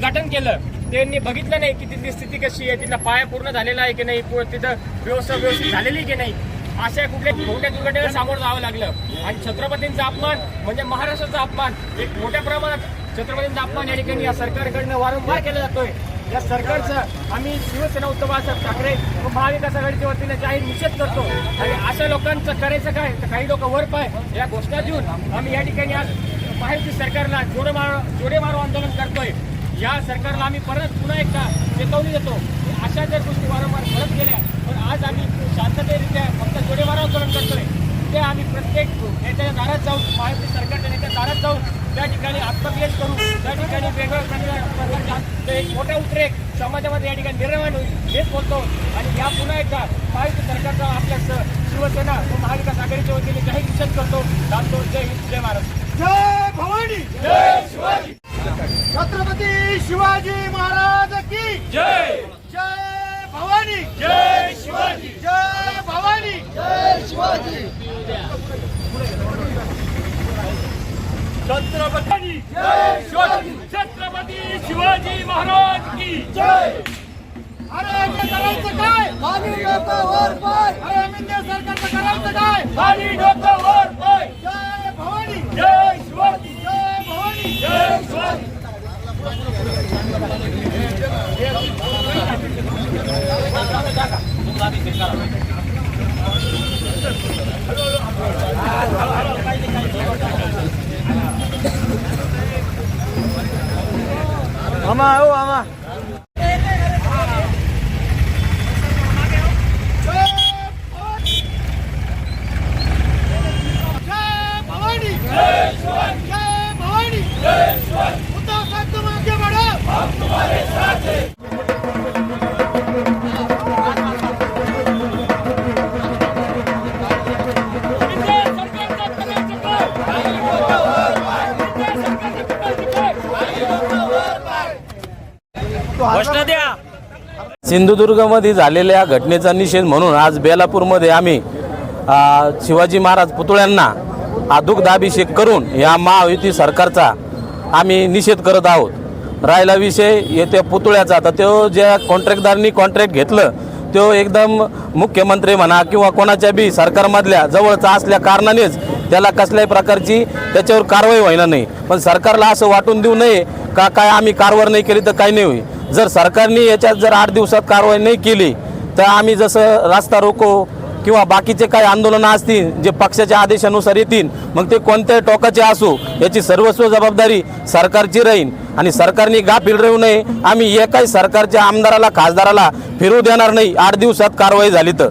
उद्घाटन केलं. त्यांनी बघितलं नाही की तिथली स्थिती कशी आहे तिथला पाया पूर्ण झालेला आहे की नाही तिथं व्यवस्था व्यवस्थित झालेली आहे की नाही अशा कुठल्या मोठ्या दुर्घटनेला सामोरं जावं लागलं. आणि छत्रपतींचा अपमान म्हणजे महाराष्ट्राचा अपमान एक मोठ्या प्रमाणात छत्रपतींचा अपमान या ठिकाणी या सरकारकडनं वारंवार केला जातोय. या सरकारचं आम्ही शिवसेना उद्धव बाळासाहेब ठाकरे व महाविकास आघाडीच्या वतीने जाहीर निषेध करतो. आणि अशा लोकांचं करायचं काय? तर काही लोक वर पाय. या घोषणा देऊन आम्ही या ठिकाणी आज महायुती सरकारला जोडे मारो जोडे मारो या सरकारला आम्ही परत पुन्हा एकदा चेतवणी देतो. की अशा जर गोष्टी वारंवार घडत गेल्या तर आज आम्ही शांततेरित्या फक्त जोडे मारो आंदोलन करतोय. ते आम्ही प्रत्येक नेत्याच्या दारात जाऊन महायुती सरकारच्या नेत्या दारात जाऊन त्या ठिकाणी आत्मक्लेश करू. त्या ठिकाणी वेगवेगळ्या प्रकारचे एक मोठा उद्रेक समाजामध्ये या ठिकाणी निर्माण होईल हेच बोलतो. आणि या पुन्हा एकदा महायुती सरकारचा आपल्या स- शिवसेना व महाविकास आघाडीच्या वतीने जाहीर निषेध करतो. जाणतो जय हिंद जय महाराष्ट्र जय भवानी. जय शिवाजी. शिवाजी महाराज की जय। जय भवानी। जय शिवाजी। जय भवानी। जय शिवाजी। छत्रपती। जय शिवाजी। छत्रपती शिवाजी महाराज की जय। अरे करायचं काय? अरे सरकारचं करायचं काय? આમાં આવો આમાં. घोषणा द्या. सिंधुदुर्गमध्ये झालेल्या घटनेचा निषेध म्हणून आज बेलापूरमध्ये आम्ही शिवाजी महाराज पुतळ्यांना अभिषेक करून या महायुती सरकारचा आम्ही निषेध करत आहोत. राहिला विषय येत्या पुतळ्याचा. तर तो ज्या कॉन्ट्रॅक्टदारांनी कॉन्ट्रॅक्ट घेतलं तो एकदम मुख्यमंत्री म्हणा किंवा कोणाच्या बी सरकारमधल्या जवळचा असल्या कारणानेच त्याला कसल्याही प्रकारची त्याच्यावर कारवाई व्हायला नाही. पण सरकारला असं वाटून देऊ नये का काय आम्ही कारवाई नाही केली तर काही नाही होईल? जर सरकारने याच्यात जर आठ दिवसात कारवाई नाही केली तर आम्ही जसं रास्ता रोको किंवा बाकीचे काही आंदोलनं असतील जे पक्षाच्या आदेशानुसार येतील मग ते कोणत्याही टोकाचे असो याची सर्वस्व जबाबदारी सरकारची राहील. आणि सरकारने गाफील राहू नये. आम्ही एकाही सरकारच्या आमदाराला खासदाराला फिरू देणार नाही. आठ दिवसात कारवाई झाली तर.